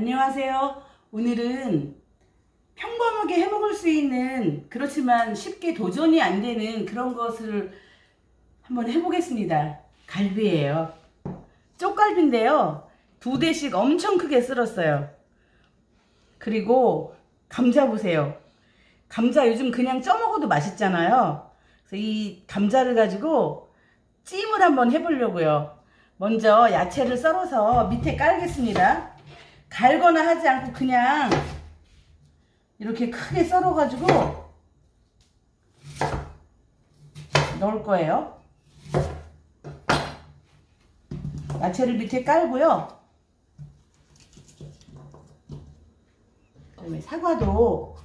안녕하세요. 오늘은 평범하게 해 먹을 수 있는 그렇지만 쉽게 도전이 안 되는 그런 것을 한번 해보겠습니다. 갈비예요. 쪽갈비인데요. 두 대씩 엄청 크게 썰었어요. 그리고 감자 보세요. 감자 요즘 그냥 쪄 먹어도 맛있잖아요. 그래서 이 감자를 가지고 찜을 한번 해보려고요. 먼저 야채를 썰어서 밑에 깔겠습니다. 갈거나 하지 않고 그냥 이렇게 크게 썰어가지고 넣을 거예요. 야채를 밑에 깔고요. 그다음에 사과도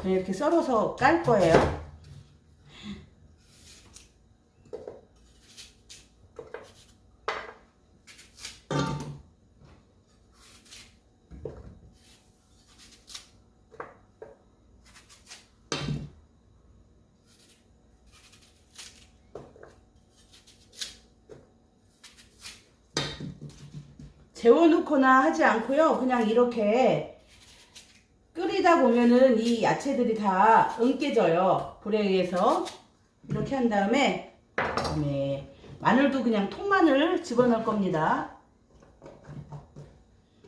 그냥 이렇게 썰어서 깔 거예요. 재워놓거나 하지 않고요. 그냥 이렇게 끓이다 보면은 이 야채들이 다 응깨져요. 불에 의해서. 이렇게 한 다음에, 그다음에 마늘도 그냥 통마늘 집어넣을 겁니다.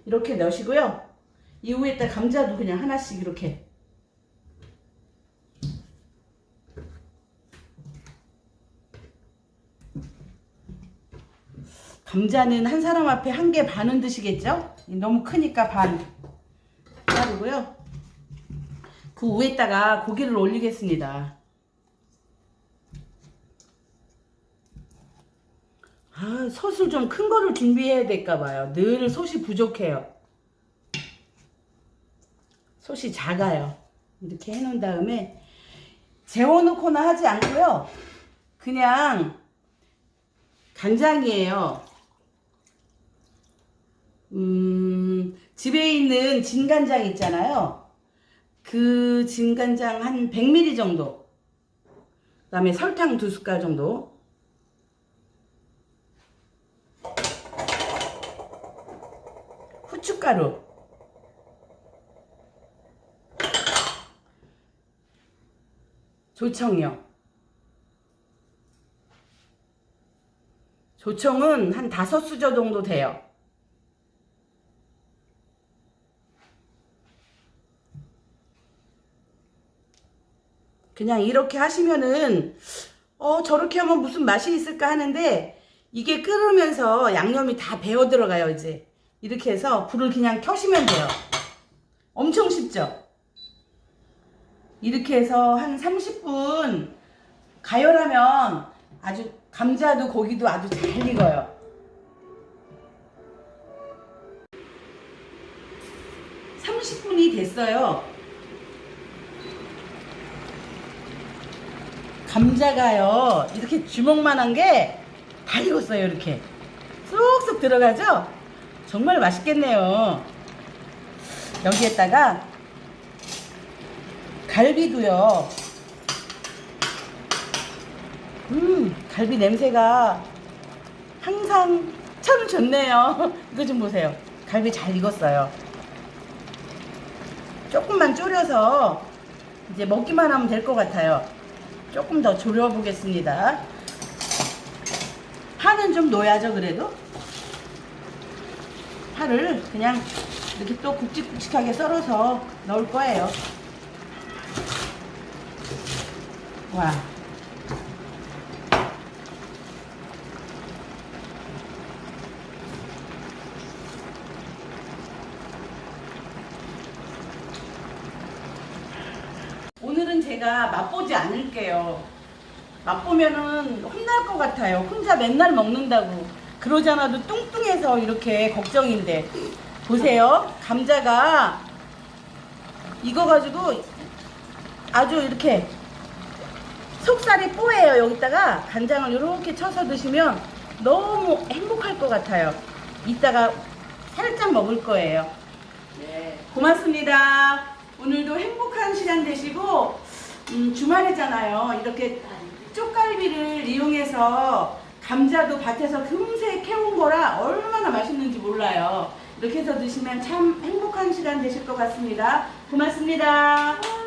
이렇게 넣으시고요. 이후에 다 감자도 그냥 하나씩 이렇게. 감자는 한 사람 앞에 한 개 반은 드시겠죠? 너무 크니까 반 자르고요. 그 위에다가 고기를 올리겠습니다. 아, 솥을 좀 큰 거를 준비해야 될까 봐요. 늘 솥이 부족해요. 솥이 작아요. 이렇게 해놓은 다음에 재워놓거나 하지 않고요. 그냥 간장이에요. 음, 집에 있는 진간장 있잖아요. 그 진간장 한 100ml 정도. 그 다음에 설탕 두 숟갈 정도. 후춧가루. 조청요. 조청은 한 다섯 수저 정도 돼요. 그냥 이렇게 하시면은 어 저렇게 하면 무슨 맛이 있을까 하는데 이게 끓으면서 양념이 다 배어 들어가요 이제. 이렇게 해서 불을 그냥 켜시면 돼요. 엄청 쉽죠? 이렇게 해서 한 30분 가열하면 아주 감자도 고기도 아주 잘 익어요. (30분이) 됐어요 감자가요. 이렇게 주먹만한 게 다 익었어요 이렇게. 쏙쏙 들어가죠? 정말 맛있겠네요. 여기에다가 갈비도요. 음 갈비 냄새가 항상 참 좋네요. 이거 좀 보세요. 갈비 잘 익었어요. 조금만 졸여서 이제 먹기만 하면 될 것 같아요 조금 더 졸여 보겠습니다. 파는 좀 넣어야죠, 그래도. 파를 그냥 이렇게 또 굵직굵직하게 썰어서 넣을 거예요. 와. 오늘은 제가 맛보지 않을게요. 맛보면은 혼날 것 같아요. 혼자 맨날 먹는다고. 그러지 않아도 뚱뚱해서 이렇게 걱정인데. 보세요. 감자가 익어가지고 아주 이렇게 속살이 뽀예요. 여기다가 간장을 이렇게 쳐서 드시면 너무 행복할 것 같아요. 이따가 살짝 먹을 거예요. 네. 고맙습니다. 오늘도 행복한 시간 되시고 음, 주말이잖아요. 이렇게 쪽갈비를 이용해서 감자도 밭에서 금세 캐온 거라 얼마나 맛있는지 몰라요. 이렇게 해서 드시면 참 행복한 시간 되실 것 같습니다. 고맙습니다.